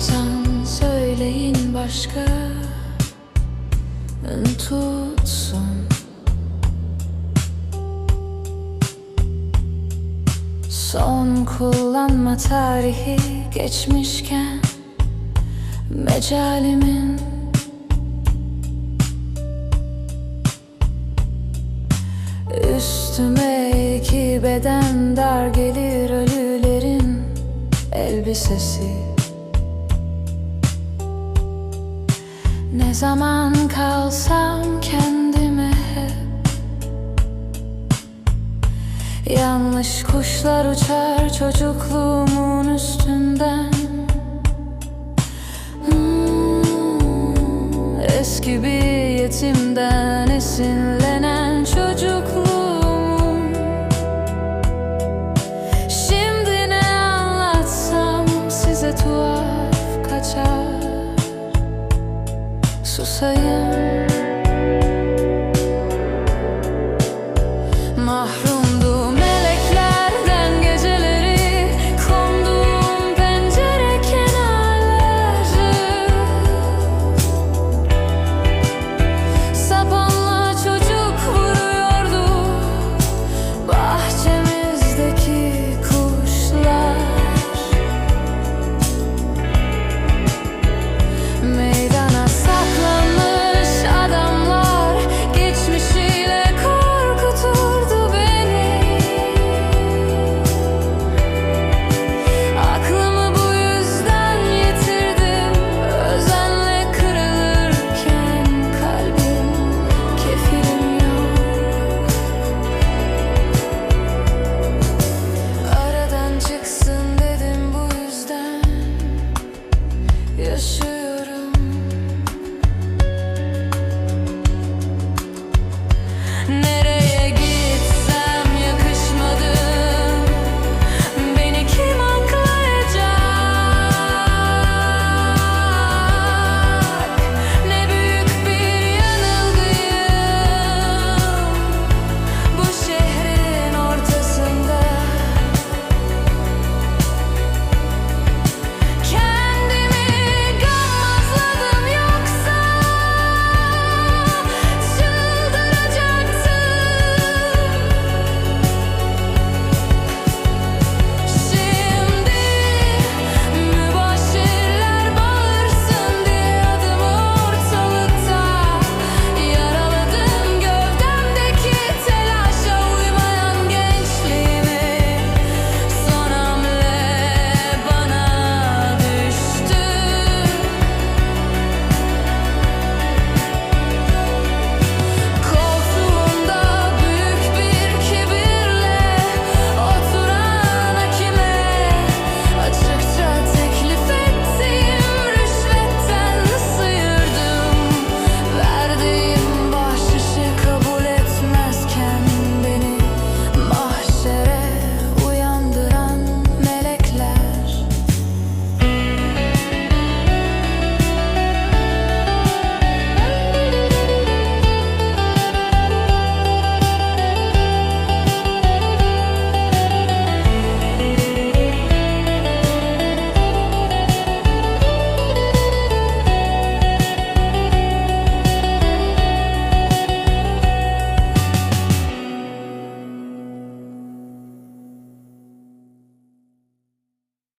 tutan söyleyin başka. In tutsun. Son kullanma tarihi geçmişken Mecalimin Üstüme iki beden dar gelir ölülerin elbisesi. Ne zaman kalsam kendime Yanlış kuşlar uçar çocukluğumun üstünden. Hmm, Eski bir yetimden esinlenen çocukluğum